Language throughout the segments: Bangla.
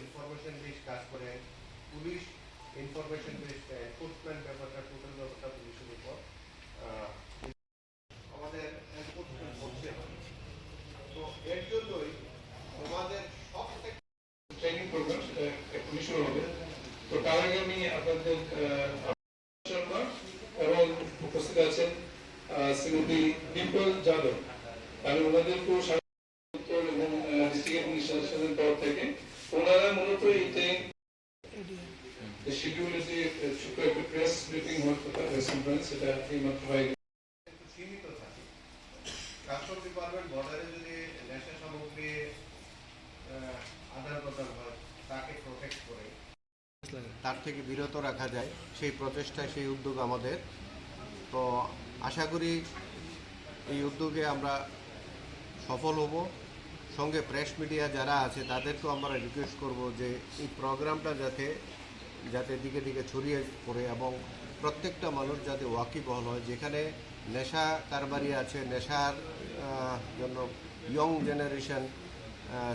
ইনফরমেশন বেস কাজ করে। পুলিশ ইনফরমেশন বেস এনফোর্সমেন্ট ব্যাপারটা টোটাল ব্যাপারটা পুলিশের উপর আহ, আমাদের এনফোর্সমেন্ট করতে হবে তো এর জন্যই আমাদের সব থেকে ট্রেনিং প্রোগ্রাম সেটা এখনই শুরু হবে তো তার আগে আমি আপনাদের শর্মা এবং উপস্থিত আছেন শ্রীমতী ডিম্পল যাদব আমি ওনাদেরকেও স্বাগত এবং ডিস্ট্রিক্ট অ্যাডমিনিস্ট্রেশনের তরফ থেকে ওনারা মূলত ট্রেন শিডিউল যে ছোট্ট একটা প্রেস ব্রিফিং হওয়ার কথা প্রেস কনফারেন্স সেটা এইমাত্র হয়ে গেছে। সীমিত থাকে কাস্টম ডিপার্টমেন্ট বর্ডারে যদি নেশা সামগ্রী তার থেকে বিরত রাখা যায়, সেই প্রচেষ্টায় সেই উদ্যোগ আমাদের। তো আশা করি এই উদ্যোগে আমরা সফল হব। সঙ্গে প্রেস মিডিয়া যারা আছে, তাদেরকেও আমরা রিকোয়েস্ট করব যে এই প্রোগ্রামটা যাতে যাতে দিকে দিকে ছড়িয়ে পড়ে এবং প্রত্যেকটা মানুষ যাতে ওয়াকিবহল হয়। যেখানে নেশা কারবারি আছে, নেশার জন্য ইয়ং জেনারেশন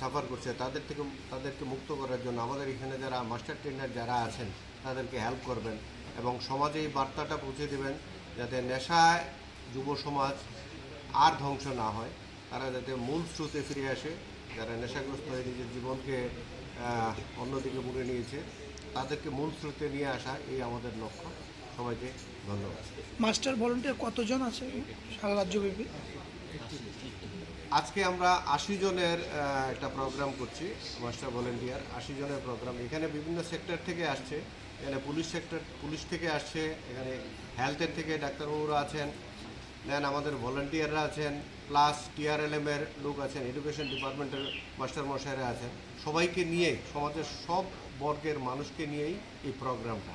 সাফার করছে তাদের থেকে তাদেরকে মুক্ত করার জন্য আমাদের এখানে যারা মাস্টার ট্রেনার যারা আছেন তাদেরকে হেল্প করবেন এবং সমাজে এই বার্তাটা পৌঁছে দেবেন যাতে নেশায় যুব সমাজ আর ধ্বংস না হয় তারা যাতে মূল স্রোতে ফিরে আসে যারা নেশাগ্রস্ত হয়ে নিজের জীবনকে অন্যদিকে মুড়ে নিয়েছে তাদেরকে মূল স্রোতে নিয়ে আসা এই আমাদের লক্ষ্য। সবাইকে ধন্যবাদ। মাস্টার ভলেন্টিয়ার কতজন আছে সারা রাজ্যব্যাপী? আজকে আমরা আশি জনের একটা প্রোগ্রাম করছি মাস্টার ভলেন্টিয়ার আশি জনের প্রোগ্রাম এখানে বিভিন্ন সেক্টর থেকে আসছে। এখানে পুলিশ সেক্টর পুলিশ থেকে আসছে, এখানে হেলথের থেকে ডাক্তারবাবুরা আছেন দেন আমাদের ভলেন্টিয়াররা আছেন প্লাস টিআরএলএম এর লোক আছেন এডুকেশন ডিপার্টমেন্টের মাস্টার মশাইরা আছেন। সবাইকে নিয়ে, সমাজের সব বর্গের মানুষকে নিয়েই এই প্রোগ্রামটা